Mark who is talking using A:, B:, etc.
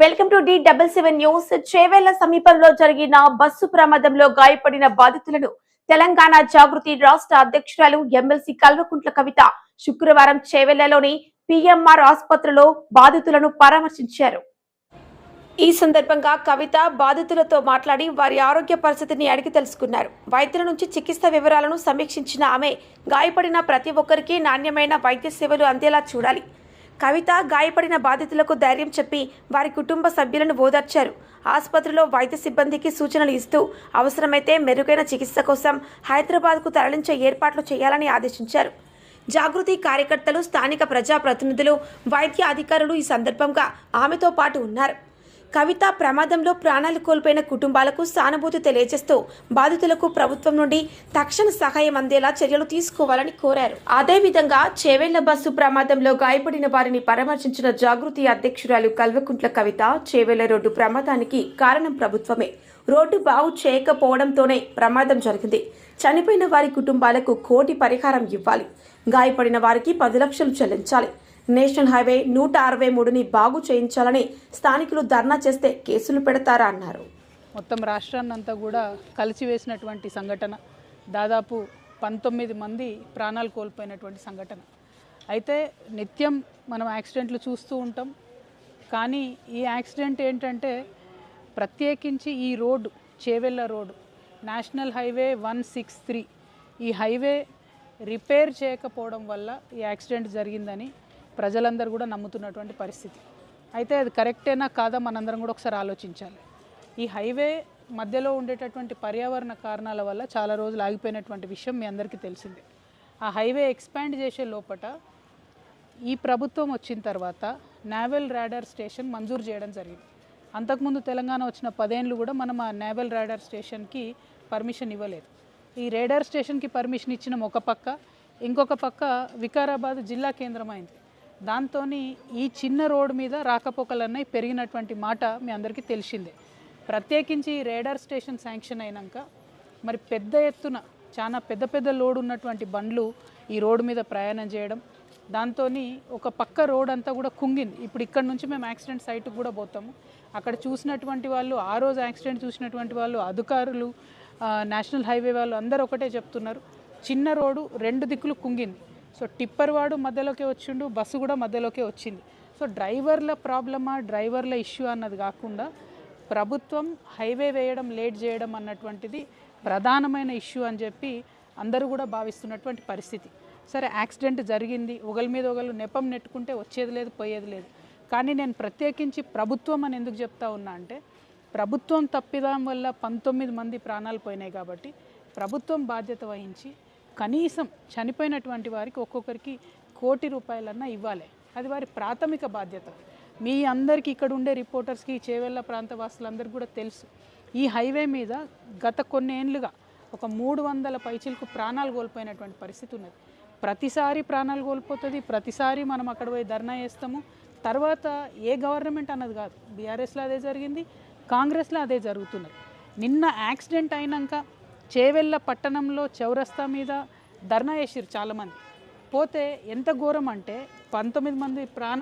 A: Welcome to D double seven news. Chevella సమీపంలో జరిగిన bus ప్రమాదంలో గాయపడిన బాధితులను తెలంగాణ జాగృతి రాష్ట్ర అధ్యక్షురాలు ఎమ్మెల్సీ కల్వకుంట్ల కవిత శుక్రవారం చేవెళ్ళలోని పిఎంఆర్ ఆసుపత్రిలో బాధితులను పరామర్శించారు. ఈ సందర్భంగా కవిత బాధితులతో మాట్లాడి వారి ఆరోగ్య పరిస్థితిని అడిగి తెలుసుకున్నారు. వైద్యుల నుంచి చికిత్స వివరాలను సమీక్షించిన ఆమె గాయపడిన ప్రతి ఒక్కరికి నాణ్యమైన వైద్య సేవలు అందేలా చూడాలి. కవిత గాయపడిన బాధితులకు ధైర్యం చెప్పి వారి కుటుంబ సభ్యులను ఓదార్చారు. ఆసుపత్రిలో వైద్య సిబ్బందికి సూచనలు ఇస్తూ అవసరమైతే మెరుగైన చికిత్స కోసం హైదరాబాద్కు తరలించే ఏర్పాట్లు చేయాలని ఆదేశించారు. జాగృతి కార్యకర్తలు స్థానిక ప్రజాప్రతినిధులు వైద్య అధికారులు ఈ సందర్భంగా ఆమెతో పాటు ఉన్నారు. కవిత ప్రమాదంలో ప్రాణాలు కోల్పోయిన కుటుంబాలకు సానుభూతి తెలియజేస్తూ బాధితులకు ప్రభుత్వం నుండి తక్షణ సహాయం అందేలా చర్యలు తీసుకోవాలని కోరారు. అదేవిధంగా చేవెళ్ళ బస్సు ప్రమాదంలో గాయపడిన వారిని పరామర్శించిన జాగృతి అధ్యక్షురాలు కల్వకుంట్ల కవిత చేవెళ్ళ రోడ్డు ప్రమాదానికి కారణం ప్రభుత్వమే. రోడ్డు బాగు చేయకపోవడంతోనే ప్రమాదం జరిగింది. చనిపోయిన వారి కుటుంబాలకు కోటి పరిహారం ఇవ్వాలి. గాయపడిన వారికి పది లక్షలు చెల్లించాలి. నేషనల్ హైవే నూట అరవై మూడుని బాగు చేయించాలని స్థానికులు ధర్నా చేస్తే కేసులు పెడతారా అన్నారు.
B: మొత్తం రాష్ట్రాన్ని అంతా కూడా కలిసివేసినటువంటి సంఘటన. దాదాపు పంతొమ్మిది మంది ప్రాణాలు కోల్పోయినటువంటి సంఘటన. అయితే నిత్యం మనం యాక్సిడెంట్లు చూస్తూ ఉంటాం. కానీ ఈ యాక్సిడెంట్ ఏంటంటే ప్రత్యేకించి ఈ road Chevella road national highway one six three ఈ హైవే రిపేర్ చేయకపోవడం వల్ల ఈ యాక్సిడెంట్ జరిగిందని ప్రజలందరూ కూడా నమ్ముతున్నటువంటి పరిస్థితి. అయితే అది కరెక్టేనా కాదా మనందరం కూడా ఒకసారి ఆలోచించాలి. ఈ హైవే మధ్యలో ఉండేటటువంటి పర్యావరణ కారణాల వల్ల చాలా రోజులు ఆగిపోయినటువంటి విషయం మీ అందరికీ తెలిసిందే. ఆ హైవే ఎక్స్పాండ్ చేసే లోపట ఈ ప్రభుత్వం వచ్చిన తర్వాత నావెల్ రాడార్ స్టేషన్ మంజూరు చేయడం జరిగింది. అంతకుముందు తెలంగాణ వచ్చిన పదేళ్ళు కూడా మనం ఆ నావెల్ రాడార్ స్టేషన్కి పర్మిషన్ ఇవ్వలేదు. ఈ రేడార్ స్టేషన్కి పర్మిషన్ ఇచ్చిన ఒక పక్క ఇంకొక పక్క వికారాబాద్ జిల్లా కేంద్రం అయింది దాంతో ఈ చిన్న రోడ్డు మీద రాకపోకలన్నీ పెరిగినటువంటి మాట మీ అందరికీ తెలిసిందే. ప్రత్యేకించి ఈ రేడార్ స్టేషన్ శాంక్షన్ అయినాక మరి పెద్ద ఎత్తున చాలా పెద్ద పెద్ద లోడ్ ఉన్నటువంటి బండ్లు ఈ రోడ్డు మీద ప్రయాణం చేయడం దాంతో ఒక పక్క రోడ్ అంతా కూడా కుంగింది. ఇప్పుడు ఇక్కడ నుంచి మేము యాక్సిడెంట్ సైట్కి కూడా పోతాము. అక్కడ చూసినటువంటి వాళ్ళు ఆ రోజు యాక్సిడెంట్ చూసినటువంటి వాళ్ళు అధికారులు నేషనల్ హైవే వాళ్ళు అందరూ ఒకటే చెప్తున్నారు. చిన్న రోడ్డు రెండు దిక్కులు కుంగింది. సో టిప్పర్ వాడు మధ్యలోకి వచ్చిండు బస్సు కూడా మధ్యలోకే వచ్చింది. సో డ్రైవర్ల ప్రాబ్లమా డ్రైవర్ల ఇష్యూ అన్నది కాకుండా ప్రభుత్వం హైవే వేయడం లేట్ చేయడం అన్నటువంటిది ప్రధానమైన ఇష్యూ అని చెప్పి అందరూ కూడా భావిస్తున్నటువంటి పరిస్థితి. సరే యాక్సిడెంట్ జరిగింది ఒకరి మీద ఒకరు నెపం నెట్టుకుంటే వచ్చేది లేదు పోయేది లేదు. కానీ నేను ప్రత్యేకించి ప్రభుత్వం అని ఎందుకు చెప్తా ఉన్నా అంటే ప్రభుత్వం తప్పిదం వల్ల పంతొమ్మిది మంది ప్రాణాలు పోయినాయి కాబట్టి ప్రభుత్వం బాధ్యత వహించి కనీసం చనిపోయినటువంటి వారికి ఒక్కొక్కరికి కోటి రూపాయలన్నా ఇవ్వాలి. అది వారి ప్రాథమిక బాధ్యత. మీ అందరికీ ఇక్కడ ఉండే రిపోర్టర్స్కి చేవెళ్ళ ప్రాంత వాసులందరికీ కూడా తెలుసు. ఈ హైవే మీద గత కొన్ని ఏండ్లుగా ఒక మూడు వందల పైచిలకు ప్రాణాలు కోల్పోయినటువంటి పరిస్థితి ఉన్నది. ప్రతిసారి ప్రాణాలు కోల్పోతుంది ప్రతిసారి మనం అక్కడ పోయి ధర్నా చేస్తాము. తర్వాత ఏ గవర్నమెంట్ అన్నది కాదు. బీఆర్ఎస్లో అదే జరిగింది కాంగ్రెస్లో అదే జరుగుతున్నది. నిన్న యాక్సిడెంట్ అయినాక చేవెళ్ళ పట్టణంలో చౌరస్తా మీద ధర్నా చేసిరు చాలామంది. పోతే ఎంత ఘోరం అంటే పంతొమ్మిది మంది ప్రాణ